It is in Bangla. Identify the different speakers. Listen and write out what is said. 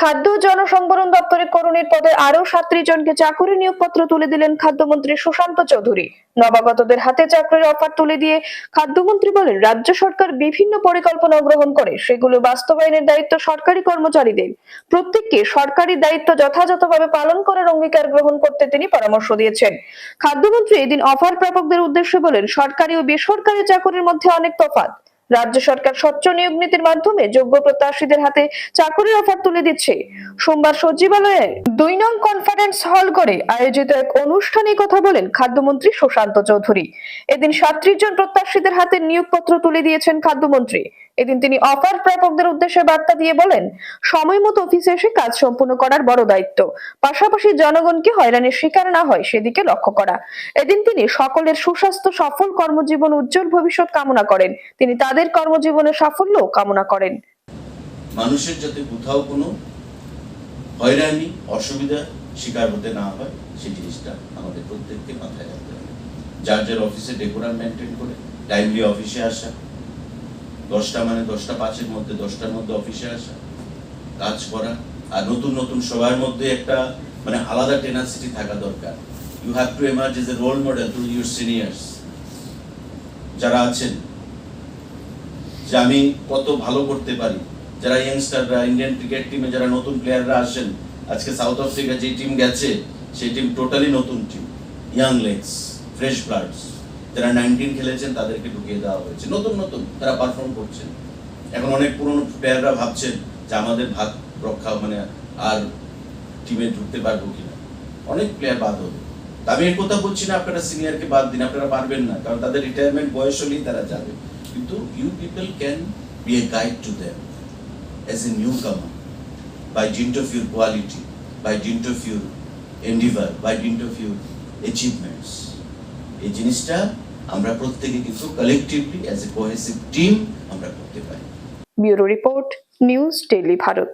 Speaker 1: খাদ্য জনসংবরণ দপ্তরে করণের পদে আরও সাত্রিশ জনকে চাকুরি নিয়োগপত্র তুলে দিলেন খাদ্যমন্ত্রী সুশান্ত চৌধুরী। নবাগতদের হাতে চাকরির অফার তুলে দিয়ে খাদ্যমন্ত্রী বলেন, রাজ্য সরকার বিভিন্ন পরিকল্পনা গ্রহণ করে, সেগুলো বাস্তবায়নের দায়িত্ব সরকারি কর্মচারীদের। প্রত্যেককে সরকারি দায়িত্ব যথাযথভাবে পালন করার অঙ্গীকার গ্রহণ করতে তিনি পরামর্শ দিয়েছেন। খাদ্যমন্ত্রী এদিন অফার প্রাপকদের উদ্দেশ্যে বলেন, সরকারি ও বেসরকারি চাকরির মধ্যে অনেক তফাৎ। রাজ্য সরকার স্বচ্ছ নিয়োগ নীতির মাধ্যমে যোগ্য প্রত্যাশীদের হাতে চাকরির অফার তুলে দিচ্ছে। সোমবার সচিবালয়ে দুই নং কনফারেন্স হল করে আয়োজিত এক অনুষ্ঠানে কথা বলেন খাদ্যমন্ত্রী সুশান্ত চৌধুরী। এদিন সাতত্রিশ জন প্রত্যাশীদের হাতে নিয়োগপত্র তুলে দিয়েছেন খাদ্যমন্ত্রী। এদিন তিনি অফার প্রাপকদের উদ্দেশ্যে বার্তা দিয়ে বলেন, সময় মতো অফিসে এসে কাজ সম্পূর্ণ করার বড় দায়িত্ব। পাশাপাশি জনগণকে হয়রানির শিকার না হয় সেদিকে লক্ষ্য করা। এদিন তিনি সকলের সুস্বাস্থ্য, সফল কর্মজীবন, উজ্জ্বল ভবিষ্যৎ কামনা করেন। তিনি তাদের কর্মজীবনের সাফল্য কামনা করেন।
Speaker 2: মানুষের যাতে কোথাও কোনো হয়রানি, অসুবিধা শিকার হতে না হয়, সেই জিনিসটা আমাদের প্রত্যেককে মাথায় রাখতে হবে। যার যার অফিসে ডেকোরাম মেনটেন করে টাইমলি অফিসে আসা দশটা মানে দশটা পাঁচের মধ্যে, দশটার মধ্যে অফিসে আসা, কাজ করা, আর নতুন নতুন সবার মধ্যে একটা মানে আলাদা টেনাসিটি থাকা দরকার। You have to emerge a role model to your seniors যারা আছেন, যে আমি কত ভালো করতে পারি। যারা ইয়াংস্টাররা ইন্ডিয়ান ক্রিকেট টিমে যারা নতুন প্লেয়াররা আসেন, আজকে সাউথ আফ্রিকা যে টিম গেছে, সেই টিম টোটালি নতুন team young legs fresh bloods যারা নাইনটিন খেলেছেন তাদেরকে ঢুকিয়ে দেওয়া হয়েছে। নতুন নতুন তারা পারফর্ম করছেন। এখন অনেক পুরনো প্লেয়াররা ভাবছেন যে আমাদের ভাগ রক্ষা মানে আর টিমে ঢুকতে পারব কিনা। অনেক প্লেয়ার বাদ হবে আমি এর কথা বলছি না আপনারা সিনিয়রকে বাদ দিন আপনারা পারবেন না কারণ তাদের রিটায়ারমেন্ট বয়স হলেই তারা যাবে। কিন্তু you people can be a guide to them as a newcomer by dint of your quality, by dint of your endeavor, by dint of your achievements. এই জিনিসটা আমরা প্রত্যেকে কিন্তু collectively as a cohesive team আমরা করতে পারি।
Speaker 1: Bureau report, news, daily Bharat.